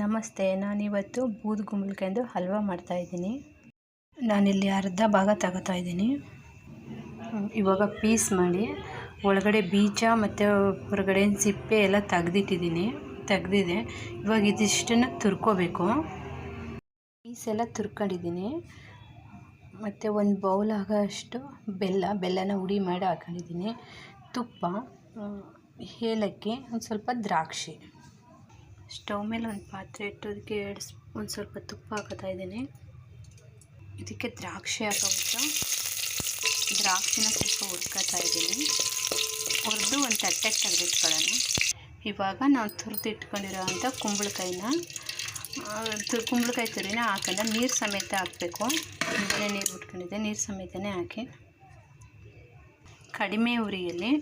ನಮಸ್ತೆ, ನಾನಿವತ್ತು ಬೂದುಗುಂಬಳಕಾಯಿಂದ ಹಲ್ವ ಮಾಡ್ತಾಯಿದ್ದೀನಿ ನಾನಿಲ್ಲಿ ಅರ್ಧ ಭಾಗ ತಗೋತಾ ಇದ್ದೀನಿ. ಇವಾಗ ಪೀಸ್ ಮಾಡಿ ಒಳಗಡೆ ಬೀಜ ಮತ್ತು ಹೊರಗಡೆ ಸಿಪ್ಪೆ ಎಲ್ಲ ತೆಗ್ದಿಟ್ಟಿದ್ದೀನಿ. ತೆಗ್ದಿದೆ. ಇವಾಗ ಇದಿಷ್ಟನ್ನು ತುರ್ಕೋಬೇಕು. ಪೀಸ್ ಎಲ್ಲ ತುರ್ಕೊಂಡಿದ್ದೀನಿ. ಮತ್ತು ಒಂದು ಬೌಲ್ ಆಗೋಷ್ಟು ಬೆಲ್ಲ, ಬೆಲ್ಲನ ಹುಡಿ ಮಾಡಿ ಹಾಕೊಂಡಿದ್ದೀನಿ. ತುಪ್ಪ ಏಲಕ್ಕಿ, ಒಂದು ಸ್ವಲ್ಪ ದ್ರಾಕ್ಷಿ. ಸ್ಟವ್ ಮೇಲೆ ಒಂದು ಪಾತ್ರೆ ಇಟ್ಟು ಅದಕ್ಕೆ ಎರಡು ಒಂದು ಸ್ವಲ್ಪ ತುಪ್ಪ ಹಾಕೋತಾ ಇದ್ದೀನಿ. ಇದಕ್ಕೆ ದ್ರಾಕ್ಷಿ ಹಾಕೋಬಿಟ್ಟು ದ್ರಾಕ್ಷಿನ ಸ್ವಲ್ಪ ಹುರ್ಕೋತಾ ಇದ್ದೀನಿ. ಹುರಿದು ಒಂದು ತಟ್ಟೆಗೆ ತೆಗೆದಿಟ್ಕೊಳ್ಳೋಣ. ಇವಾಗ ನಾವು ತುರಿದು ಇಟ್ಕೊಂಡಿರೋ ಅಂಥ ಕುಂಬಳಕಾಯಿನ ತುರ್ ಕುಂಬಳಕಾಯಿ ತುರಿನ ಹಾಕೋಣ ನೀರು ಸಮೇತ ಹಾಕಬೇಕು. ನೀರು ಬಿಟ್ಕೊಂಡಿದ್ದೆ ನೀರು ಸಮೇತನೇ ಹಾಕಿ. ಕಡಿಮೆ ಉರಿಯಲ್ಲಿ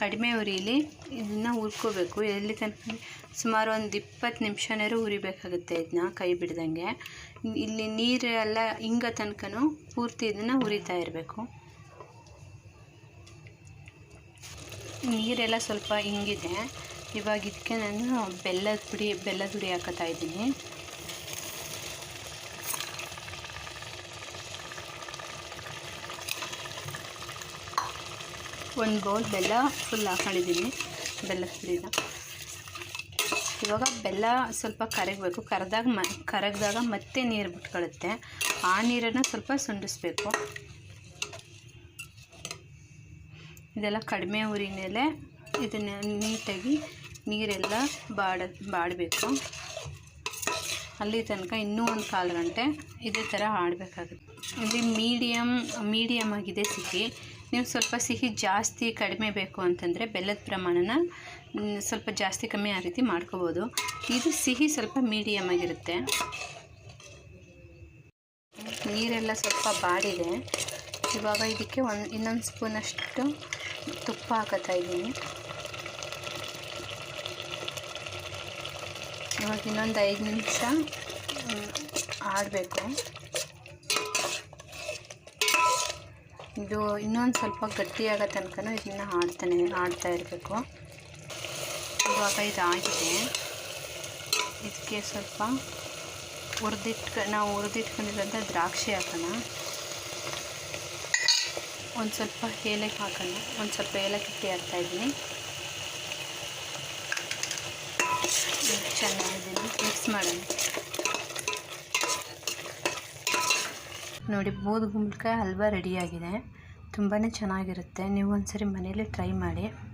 ಕಡಿಮೆ ಉರಿಲಿ ಇದನ್ನು ಹುರ್ಕೋಬೇಕು. ಎಲ್ಲಿ ತನಕ ಸುಮಾರು ಒಂದು ಇಪ್ಪತ್ತು ನಿಮಿಷನಾರು ಉರಿಬೇಕಾಗುತ್ತೆ ಇದನ್ನ ಕೈ ಬಿಡ್ದಂಗೆ. ಇಲ್ಲಿ ನೀರೆಲ್ಲ ಹಿಂಗ ತನಕನೂ ಪೂರ್ತಿ ಇದನ್ನು ಉರಿತಾ ಇರಬೇಕು. ನೀರೆಲ್ಲ ಸ್ವಲ್ಪ ಹಿಂಗಿದೆ ಇವಾಗ ಇದಕ್ಕೆ ನಾನು ಬೆಲ್ಲದ ಪುಡಿ ಬೆಲ್ಲದ ಪುಡಿ ಹಾಕೋತಾ ಇದ್ದೀನಿ. ಒಂದು ಬೌಲ್ ಬೆಲ್ಲ ಫುಲ್ ಹಾಕೊಂಡಿದ್ದೀನಿ. ಬೆಲ್ಲ ಪುಡಿನ ಇವಾಗ ಬೆಲ್ಲ ಸ್ವಲ್ಪ ಕರಗಬೇಕು. ಕರೆದಾಗ ಮ, ಕರಗಿದಾಗ ಮತ್ತೆ ನೀರು ಬಿಟ್ಕೊಳ್ಳುತ್ತೆ ಆ ನೀರನ್ನು ಸ್ವಲ್ಪ ಸುಂಡಿಸ್ಬೇಕು ಇದೆಲ್ಲ ಕಡಿಮೆ ಉರಿ ಮೇಲೆ ಇದನ್ನು ನೀಟಾಗಿ ನೀರೆಲ್ಲ ಬಾಡ, ಬಾಡಬೇಕು. ಅಲ್ಲಿ ತನಕ ಇನ್ನೂ ಒಂದು ಕಾಲು ಗಂಟೆ ಇದೇ ಥರ ಆಡಬೇಕಾಗುತ್ತೆ. ಇಲ್ಲಿ ಮೀಡಿಯಮ್ ಮೀಡಿಯಮ್ ಆಗಿದೆ ಸಿಹಿ ನೀವು ಸ್ವಲ್ಪ ಸಿಹಿ ಜಾಸ್ತಿ ಕಡಿಮೆ ಬೇಕು ಅಂತಂದರೆ ಬೆಲ್ಲದ ಪ್ರಮಾಣನ ಸ್ವಲ್ಪ ಜಾಸ್ತಿ ಕಮ್ಮಿ ಆ ರೀತಿ ಮಾಡ್ಕೋಬೋದು. ಇದು ಸಿಹಿ ಸ್ವಲ್ಪ ಮೀಡಿಯಮ್ ಆಗಿರುತ್ತೆ. ನೀರೆಲ್ಲ ಸ್ವಲ್ಪ ಬಾಡಿದೆ. ಇವಾಗ ಇದಕ್ಕೆ ಒಂದು ಇನ್ನೊಂದು ಸ್ಪೂನಷ್ಟು ತುಪ್ಪ ಹಾಕೋತಾ ಇದ್ದೀನಿ. ಇವಾಗ ಇನ್ನೊಂದು ಐದು ನಿಮಿಷ ಆಡಬೇಕು. ಇದು ಇನ್ನೊಂದು ಸ್ವಲ್ಪ ಗಟ್ಟಿಯಾಗೋ ತನಕ ಇದನ್ನ ಆಡ್ತಾನೆ ಆಡ್ತಾ ಇರಬೇಕು. ಇವಾಗ ಇದಾಗಿದೆ. ಇದಕ್ಕೆ ಸ್ವಲ್ಪ ಹುರಿದಿಟ್ಕ, ನಾವು ಹುರಿದಿಟ್ಕೊಂಡಿರೋಂಥ ದ್ರಾಕ್ಷಿ ಹಾಕೋಣ. ಒಂದು ಸ್ವಲ್ಪ ಏಲಕ್ಕಿ ಹಾಕೋಣ. ಒಂದು ಸ್ವಲ್ಪ ಏಲಕ್ಕಿ ಪುಡಿ ಹಾಕ್ತಾಯಿದ್ದೀನಿ ಚೆನ್ನಾಗಿದ್ದೀನಿ. ಮಿಕ್ಸ್ ಮಾಡೋಣ. ನೋಡಿ ಬೂದು ಹಲ್ವಾ ಹಲ್ವ ರೆಡಿಯಾಗಿದೆ. ತುಂಬಾ ಚೆನ್ನಾಗಿರುತ್ತೆ. ನೀವು ಒಂದ್ಸರಿ ಮನೇಲಿ ಟ್ರೈ ಮಾಡಿ.